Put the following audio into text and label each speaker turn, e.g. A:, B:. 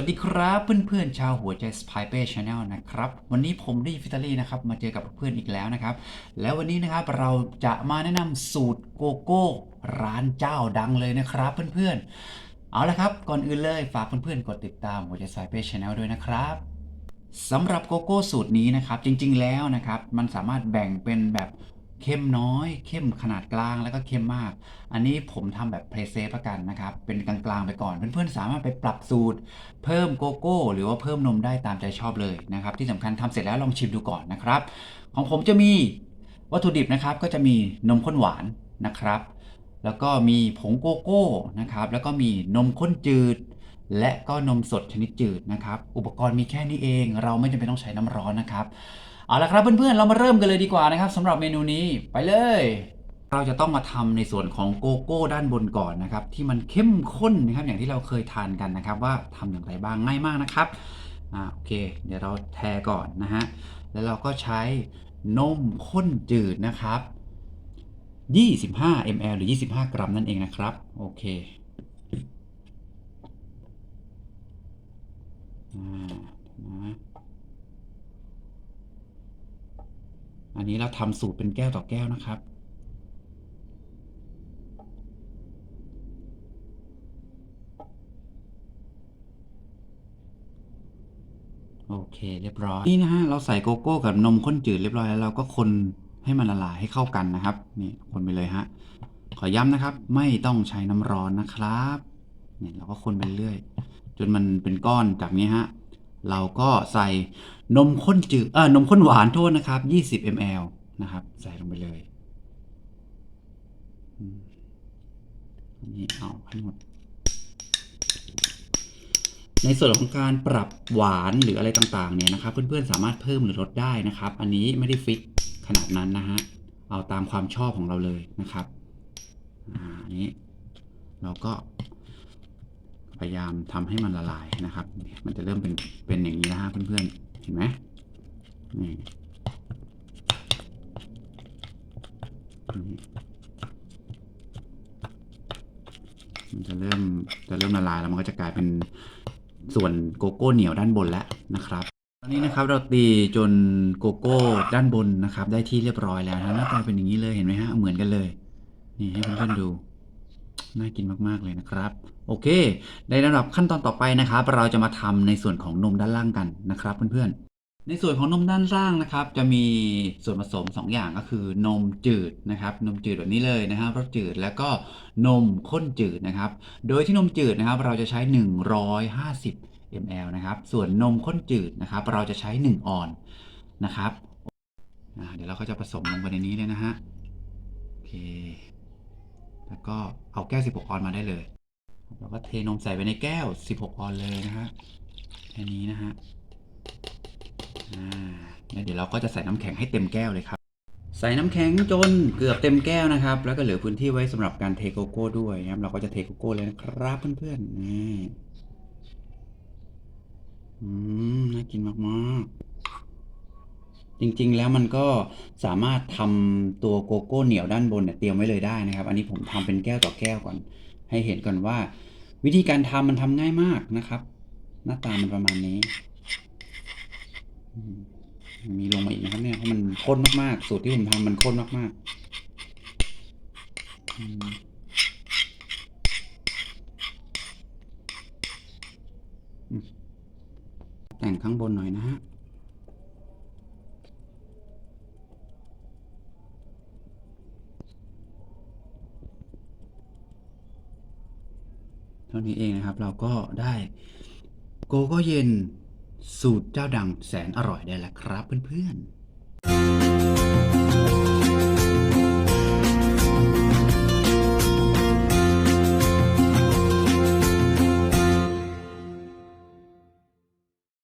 A: วัสดีครับเพื่อนๆชาวหัวใจสไปเป้ชาแนลนะครับ วันนี้ผมได้ฟิตาลีนะครับมาเจอกับเพื่อนอีกแล้วนะครับ แล้ววันนี้นะครับเราจะมาแนะนำสูตรโกโก้ร้านเจ้าดังเลยนะครับเพื่อนๆ เอาละครับ ก่อนอื่นเลยฝากเพื่อนๆ กดติดตามหัวใจสไปเป้ชาแนลด้วยนะครับสำหรับโกโก้สูตรนี้นะครับจริงๆแล้วนะครับมันสามารถแบ่งเป็นแบบ เข้มน้อย เข้มขนาดกลางแล้วก็เข้มมาก อันนี้ผมทำแบบเพลย์เซฟละกันนะครับ เป็นกลางๆไปก่อน เพื่อนๆสามารถไปปรับสูตร เพิ่มโกโก้ หรือว่าเพิ่มนมได้ตามใจชอบเลยนะครับ ที่สำคัญทำเสร็จแล้วลองชิมดูก่อนนะครับ ของผมจะมีวัตถุดิบนะครับ ก็จะมีนมข้นหวานนะครับ แล้วก็มีผงโกโก้นะครับ แล้วก็มีนมข้นจืดและก็นมสดชนิดจืดนะครับ อุปกรณ์มีแค่นี้เอง เราไม่จำเป็นต้องใช้น้ำร้อนนะครับ เอาละครับเพื่อนๆ เรามาเริ่มกันเลยดีกว่านะครับสำหรับเมนูนี้ไปเลย เราจะต้องมาทำในส่วนของโกโก้ด้านบนก่อนนะครับ ที่มันเข้มข้นนะครับอย่างที่เราเคยทานกันนะครับ ว่าทำอย่างไรบ้างง่ายมากนะครับอ่าโอเค เดี๋ยวเราแทก่อนนะฮะแล้วเราก็ใช้นมข้นจืดนะครับ 25 ml หรือ 25 กรัมนั่นเองนะครับ โอเคอ่านะ อันนี้เราทำสูตรเป็นแก้วต่อแก้วนะครับ โอเคเรียบร้อย นี่นะฮะเราใส่โกโก้กับนมข้นจืดเรียบร้อยแล้วเราก็คนให้มันละลายให้เข้ากันนะครับ นี่คนไปเลยฮะ ขอย้ำนะครับ ไม่ต้องใช้น้ำร้อนนะครับ เนี่ยเราก็คนไปเรื่อย จนมันเป็นก้อนจากนี้ฮะ เราก็ใส่นมข้นจืดเออนมข้นหวานโทษนะครับ 20 ml นะครับ ใส่ลงไปเลยอันนี้เอาให้หมด ในส่วนของการปรับหวานหรืออะไรต่างๆ เนี่ยนะครับ เพื่อนๆสามารถเพิ่มหรือลดได้นะครับ อันนี้ไม่ได้ฟิกขนาดนั้นนะฮะ เอาตามความชอบของเราเลยนะครับ อ่าอันนี้ เราก็ พยายามทำให้มันละลายนะครับ มันจะเริ่มเป็นเป็นอย่างนี้นะฮะเพื่อนๆ เห็นไหมนี่นี่มันจะเริ่มจะเริ่มละลายแล้วมันก็จะกลายเป็นส่วนโกโก้เหนียวด้านบนแล้วนะครับ ตอนนี้นะครับเราตีจนโกโก้ด้านบนนะครับ ได้ที่เรียบร้อยแล้วนะหน้าตาเป็นอย่างนี้เลยเห็นไหมฮะเหมือนกันเลย นี่ให้เพื่อนๆดู น่ากินมากๆเลยนะครับ โอเค ในลำดับขั้นตอนต่อไปนะครับ เราจะมาทำในส่วนของนมด้านล่างกันนะครับเพื่อนๆ ในส่วนของนมด้านล่างนะครับ จะมีส่วนผสม 2 อย่างก็คือนมจืดนะครับ นมจืดแบบนี้เลยนะครับรสจืดแล้วก็นมข้นจืดนะครับ โดยที่นมจืดนะครับ เราจะใช้ 150 ml นะครับ ส่วนนมข้นจืดนะครับ เราจะใช้ 1 ออนนะครับเดี๋ยวเราก็จะผสมลงไปในนี้เลยนะฮะโอเค แล้วก็เอาแก้ว 16 ออนมาได้เลยเราก็เทนมใส่ไปในแก้ว 16 ออนเลยนะฮะแค่นี้นะฮะอ่าแล้วเดี๋ยวเราก็จะใส่น้ำแข็งให้เต็มแก้วเลยครับ ใส่น้ำแข็งจนเกือบเต็มแก้วนะครับ แล้วก็เหลือพื้นที่ไว้สำหรับการเทโกโก้ด้วยนะครับ เราก็จะเทโกโก้เลยนะครับเพื่อนๆนี่อืมน่ากินมากๆ จริงๆ แล้วมันก็สามารถทำตัวโกโก้เหนียวด้านบนเนี่ยเตรียมไว้เลยได้นะครับ อันนี้ผมทำเป็นแก้วต่อแก้วก่อน ให้เห็นก่อนว่า วิธีการทำมันทำง่ายมากนะครับ หน้าตามันประมาณนี้มีลงมาอีกนะครับเนี่ยเพราะมันข้นมากๆ สูตรที่ผมทำมันข้นมากๆแต่งข้างบนหน่อยนะฮะ ท่านี้เองนะครับ เราก็ได้โกโก้เย็นสูตรเจ้าดังแสนอร่อยได้แล้วครับเพื่อนๆ